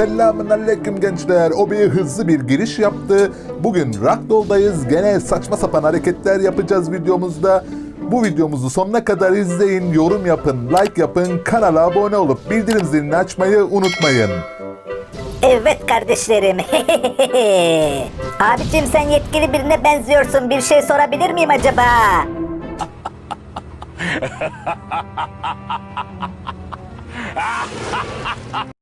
Selamun aleyküm gençler. O bir hızlı bir giriş yaptı. Bugün Ragdoll'dayız. Gene saçma sapan hareketler yapacağız videomuzda. Bu videomuzu sonuna kadar izleyin, yorum yapın, like yapın, kanala abone olup bildirim zilini açmayı unutmayın. Evet kardeşlerim. Abicim sen yetkili birine benziyorsun. Bir şey sorabilir miyim acaba?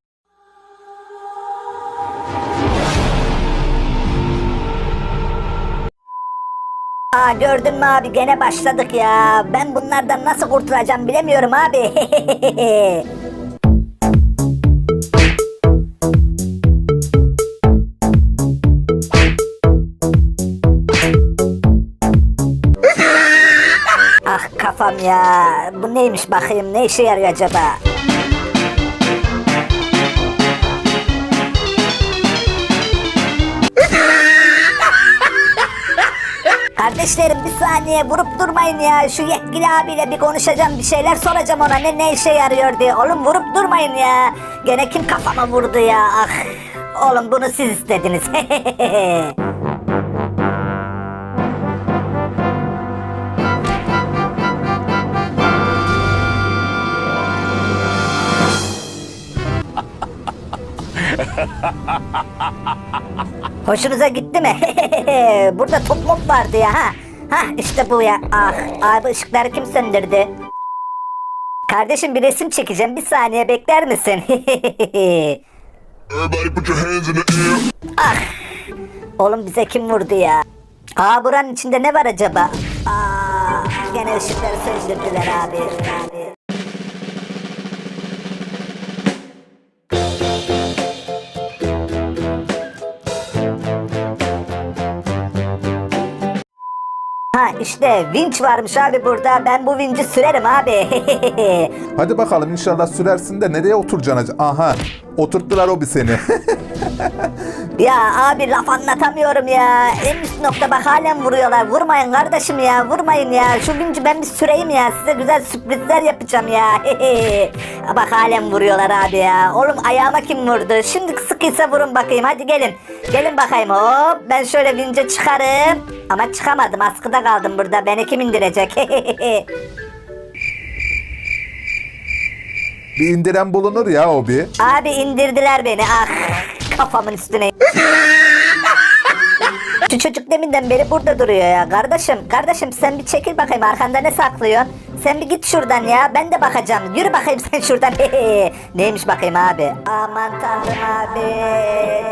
Aa gördün mü abi gene başladık ya. Ben bunlardan nasıl kurtulacağım bilemiyorum abi. ah kafam ya. Bu neymiş bakayım ne işe yarıyor acaba? Kardeşlerim bir saniye vurup durmayın ya. Şu yetkili abiyle bir konuşacağım bir şeyler soracağım ona ne ne işe yarıyor diye. Oğlum vurup durmayın ya. Gene kim kafama vurdu ya ah. Oğlum bunu siz istediniz. Hoşunuza gitti mi? Burada top mop vardı ya ha. Ha işte bu ya. Ah abi ışıkları kim söndürdü? Kardeşim bir resim çekeceğim. Bir saniye bekler misin? Air. ah. Oğlum bize kim vurdu ya? Aa buranın içinde ne var acaba? Aa, gene ışıkları söndürdüler abi. abi. İşte vinç varmış abi burada. Ben bu vinci sürerim abi. Hadi bakalım inşallah sürersin de nereye oturacaksın acaba? Aha oturttular o bir seni. ya abi laf anlatamıyorum ya. En üst nokta bak halen vuruyorlar. Vurmayın kardeşim ya vurmayın ya. Şu vinci ben bir süreyim ya. Size güzel sürprizler yapacağım ya. bak halen vuruyorlar abi ya. Oğlum ayağıma kim vurdu? Şimdi sıkıysa vurun bakayım hadi gelin. Gelin bakayım hop. Ben şöyle vince çıkarım. Ama çıkamadım askıda kaldım burada. Beni kim indirecek? bir indiren bulunur ya o bir. Abi indirdiler beni ah kafamın üstüne. Şu çocuk deminden beri burada duruyor ya kardeşim. Kardeşim sen bir çekil bakayım arkanda ne saklıyorsun? Sen bir git şuradan ya ben de bakacağım. Yürü bakayım sen şuradan. Neymiş bakayım abi? Aman tanrım abi.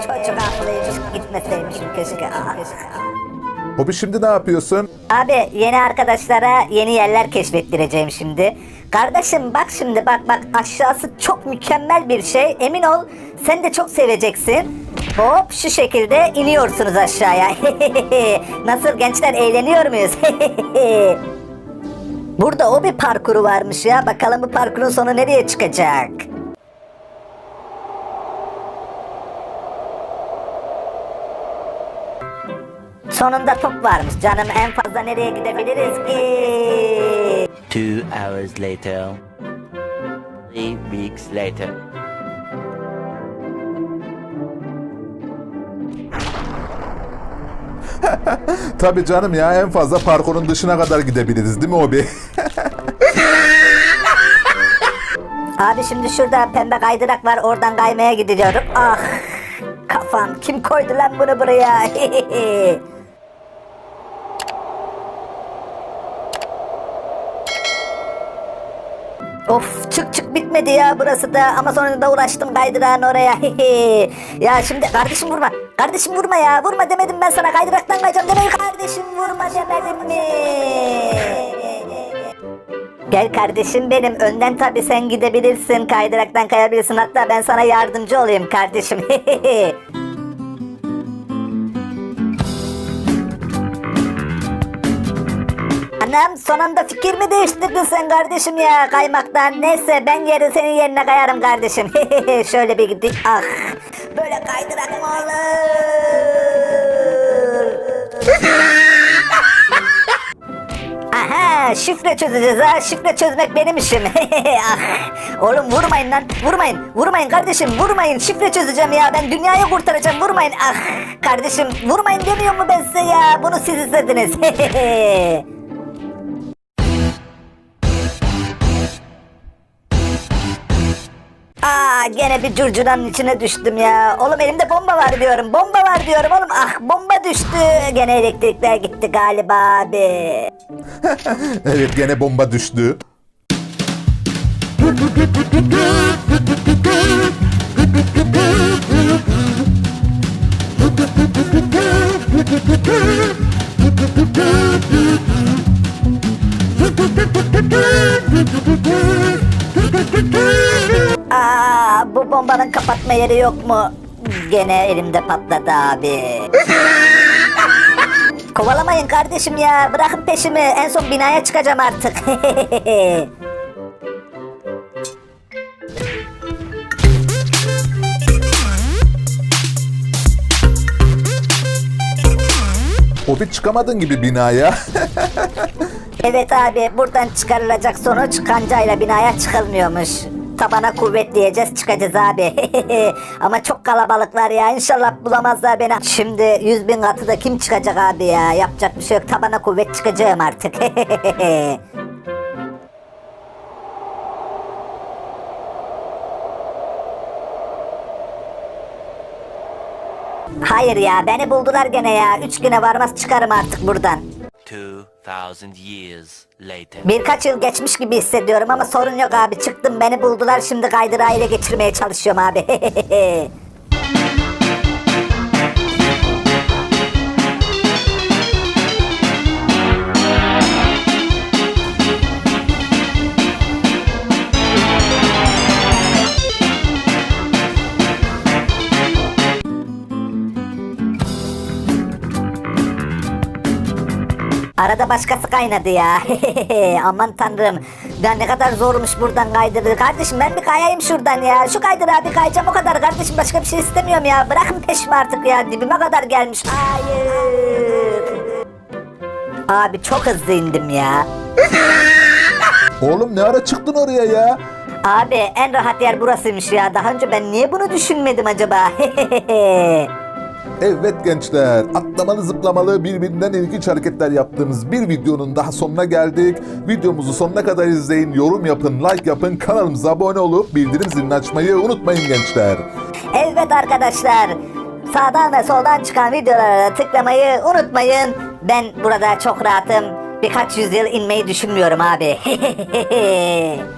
Çocuk haklıymış gitmeseymişim keşke. Ah. O bir şimdi ne yapıyorsun? Abi yeni arkadaşlara yeni yerler keşfettireceğim şimdi. Kardeşim bak şimdi bak bak aşağısı çok mükemmel bir şey. Emin ol sen de çok seveceksin. Hop şu şekilde iniyorsunuz aşağıya. Nasıl gençler eğleniyor muyuz? Burada o bir parkuru varmış ya. Bakalım bu parkurun sonu nereye çıkacak? Sonunda top varmış canım. En fazla nereye gidebiliriz ki? Two hours later. Three weeks later. Tabii canım ya en fazla parkurun dışına kadar gidebiliriz değil mi o bir? Abi şimdi şurada pembe kaydırak var. Oradan kaymaya gidiyorum. Ah kafam. Kim koydu lan bunu buraya? Of çık çık bitmedi ya burası da ama sonra da uğraştım kaydırağın oraya. ya şimdi kardeşim vurma. Kardeşim vurma ya. Vurma demedim ben sana kaydıraktan kayacağım demeyi kardeşim vurma demedim mi? Gel kardeşim benim önden tabi sen gidebilirsin kaydıraktan kayabilirsin hatta ben sana yardımcı olayım kardeşim. Anam son anda fikir mi değiştirdin sen kardeşim ya kaymaktan? Neyse ben yeri senin yerine kayarım kardeşim. Şöyle bir gideyim. Ah böyle kaydırak mı olur? Aha şifre çözeceğiz ha. Şifre çözmek benim işim. ah. Oğlum vurmayın lan. Vurmayın. Vurmayın kardeşim. Vurmayın. Şifre çözeceğim ya. Ben dünyayı kurtaracağım. Vurmayın. Ah. Kardeşim vurmayın demiyor mu ben size ya? Bunu siz istediniz. Gene bir curcunanın içine düştüm ya. Oğlum elimde bomba var diyorum. Bomba var diyorum oğlum. Ah bomba düştü. Gene elektrikler gitti galiba abi. Evet gene bomba düştü. Aa bu bombanın kapatma yeri yok mu? Gene elimde patladı abi. Kovalamayın kardeşim ya. Bırakın peşimi. En son binaya çıkacağım artık. Hobbit çıkamadın gibi binaya. evet abi buradan çıkarılacak sonuç kancayla binaya çıkılmıyormuş. Tabana kuvvet diyeceğiz çıkacağız abi. Ama çok kalabalıklar ya inşallah bulamazlar beni. Şimdi 100 bin katı da kim çıkacak abi ya yapacak bir şey yok tabana kuvvet çıkacağım artık. Hayır ya beni buldular gene ya. Üç güne varmaz çıkarım artık buradan. 2000 years later. Birkaç yıl geçmiş gibi hissediyorum ama sorun yok abi. Çıktım beni buldular şimdi kaydırağı ele geçirmeye çalışıyorum abi. Arada başkası kaynadı ya. Aman tanrım. Ya ne kadar zormuş buradan kaydırdı. Kardeşim ben bir kayayım şuradan ya. Şu kaydırağa bir kayacağım o kadar kardeşim. Başka bir şey istemiyorum ya. Bırakın peşimi artık ya. Dibime kadar gelmiş. Hayır. Abi çok hızlı indim ya. Oğlum ne ara çıktın oraya ya? Abi en rahat yer burasıymış ya. Daha önce ben niye bunu düşünmedim acaba? Evet gençler, atlamalı zıplamalı birbirinden ilginç hareketler yaptığımız bir videonun daha sonuna geldik. Videomuzu sonuna kadar izleyin, yorum yapın, like yapın, kanalımıza abone olup bildirim zilini açmayı unutmayın gençler. Evet arkadaşlar. Sağdan ve soldan çıkan videolara tıklamayı unutmayın. Ben burada çok rahatım. Birkaç yüzyıl inmeyi düşünmüyorum abi.